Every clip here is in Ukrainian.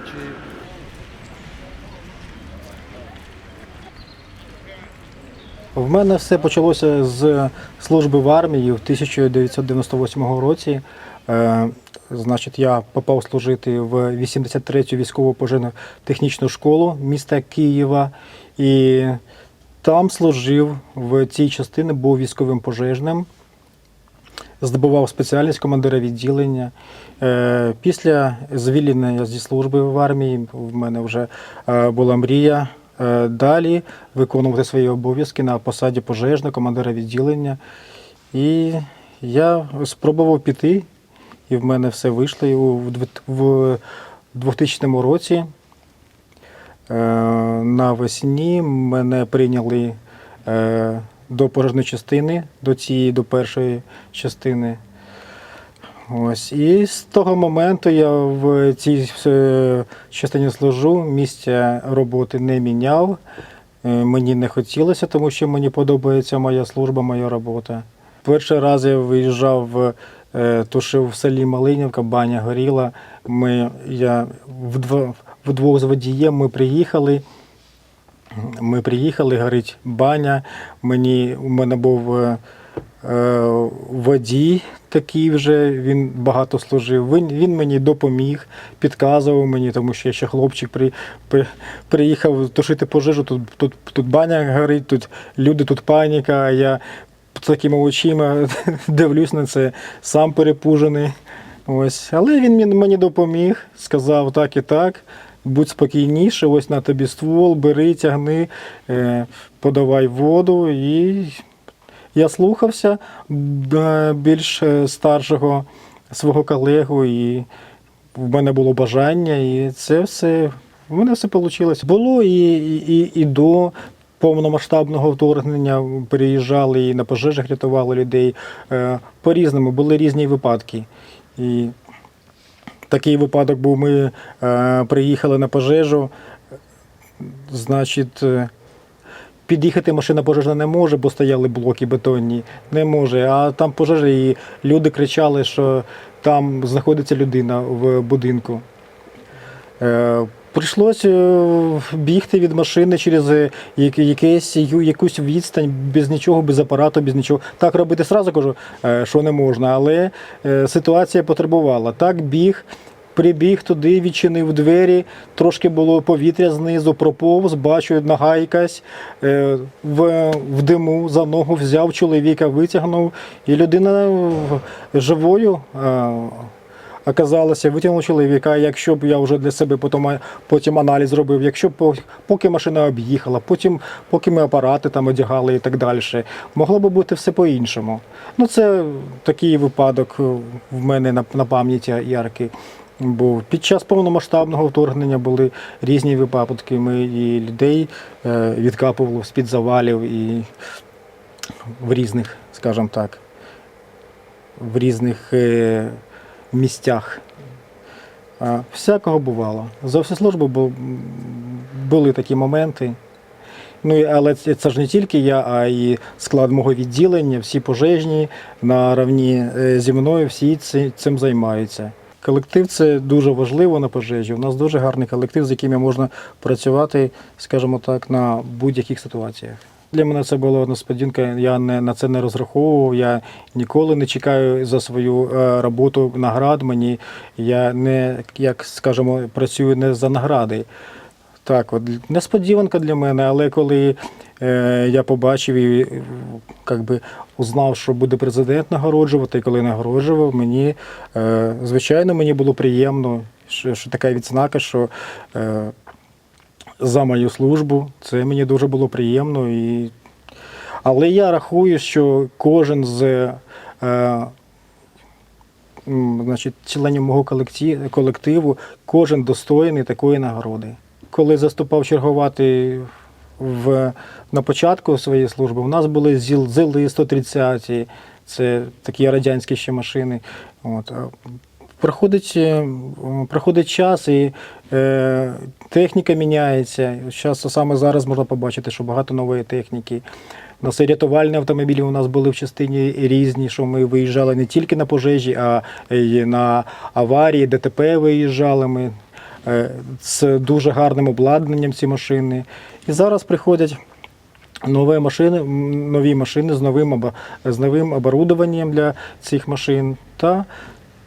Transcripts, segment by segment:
чи В мене все почалося з служби в армії в 1998 році. Е, значить, я попав служити в 83-ю військово пожежно технічну школу міста Києва. І там служив в цій частині, був військовим пожежним, здобував спеціальність командира відділення. Е, Після звільнення зі служби в армії в мене вже е, була мрія е, далі виконувати свої обов'язки на посаді пожежного командира відділення. І я спробував піти, і в мене все вийшло. І в в 2000 році навесні мене прийняли до пожежної частини, до цієї, до першої частини. Ось. І з того моменту я в цій е, частині служу, місця роботи не міняв. Е, Мені не хотілося, тому що мені подобається моя служба, моя робота. Перший раз я виїжджав, е, тушив в селі Малинівка, баня горіла. Ми, я вдво- вдвох з водієм ми приїхали. Ми приїхали, горить баня. Мені, у мене був е, е, водій такий вже, він багато служив. Він, він мені допоміг, підказував мені, тому що я ще хлопчик при, при, приїхав тушити пожежу. Тут, тут, тут баня горить, тут люди, тут паніка. А я такими очима дивлюсь на це, сам перепужений. Ось. Але він мені- мені допоміг, сказав так і так. Будь спокійніше, ось на тобі ствол, бери, тягни, е, подавай воду. І я слухався е, більш е, старшого свого колегу, і в мене було бажання, і це все, в мене все вийшло. Було і, і, і до повномасштабного вторгнення переїжджали і на пожежах рятували людей. Е, По-різному були різні випадки. І такий випадок був, ми е, приїхали на пожежу, значить. е, Під'їхати машина пожежна не може, бо стояли блоки бетонні. Не може. А там пожежа, і люди кричали, що там знаходиться людина в будинку. Прийшлося е, бігти від машини через е, якесь, якусь відстань, без нічого, без апарату, без нічого. Так робити сразу кажу, е, що не можна, але ситуація потребувала. Так біг, прибіг туди, відчинив двері, трошки було повітря знизу, проповз, бачу, нога якась в, в диму за ногу взяв чоловіка, витягнув, і людина живою. Оказалося, витягнув чоловіка. Якщо б я вже для себе потім, потім аналіз робив, якщо б поки машина об'їхала, потім поки ми апарати там одягали і так далі, могло б бути все по-іншому. Ну, це такий випадок е, в мене на, на пам'яті яркий. Був під час повномасштабного вторгнення були різні випадки. Ми і людей е, відкапували з-під завалів і в різних, скажімо так, в різних е, місцях. Всякого бувало. За всю службу були такі моменти. Ну, але це, ж не тільки я, а й склад мого відділення, всі пожежні на равні е, зі мною, всі цим займаються. Колектив це дуже важливо на пожежі. У нас дуже гарний колектив, з яким можна працювати, скажімо так, на будь-яких ситуаціях. Для мене це була несподіванка, я не, на це не розраховував. Я ніколи не чекаю за свою е, роботу наград. Мені я не, як скажемо, працюю не за награди. Так, от несподіванка для мене, але коли е, я побачив і е, би, узнав, що буде президент нагороджувати, і коли нагороджував, мені, е, звичайно, мені було приємно, що, що така відзнака, що е, за мою службу це мені дуже було приємно. І... Але я рахую, що кожен з е, значить, членів мого колективу, кожен достойний такої нагороди. Коли заступав чергувати в, на початку своєї служби, у нас були ЗІЛ, ЗИЛи 130, це такі радянські ще машини. От. Проходить, е, проходить час і е, техніка міняється. Зараз, саме зараз можна побачити, що багато нової техніки. Нас і рятувальні автомобілі у нас були в частині різні, що ми виїжджали не тільки на пожежі, а й на аварії, ДТП виїжджали ми. е, з дуже гарним обладнанням ці машини. І зараз приходять нові машини, нові машини з новим, з новим оборудованням для цих машин. Та,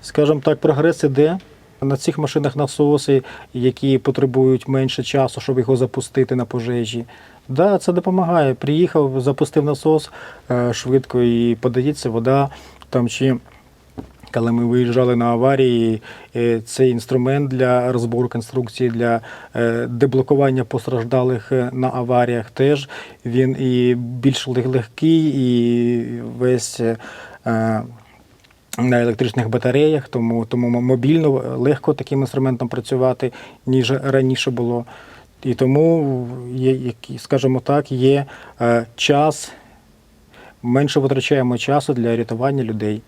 скажімо так, прогрес іде. На цих машинах насоси, які потребують менше часу, щоб його запустити на пожежі. Да, це допомагає. Приїхав, запустив насос е, швидко і подається вода. Там чи коли ми виїжджали на аварії, е, цей інструмент для розбору конструкції, для е, деблокування постраждалих на аваріях теж він і більш легкий, і весь на електричних батареях, тому, тому мобільно легко таким інструментом працювати, ніж раніше було. І тому є, скажімо так, є е, час, менше витрачаємо часу для рятування людей.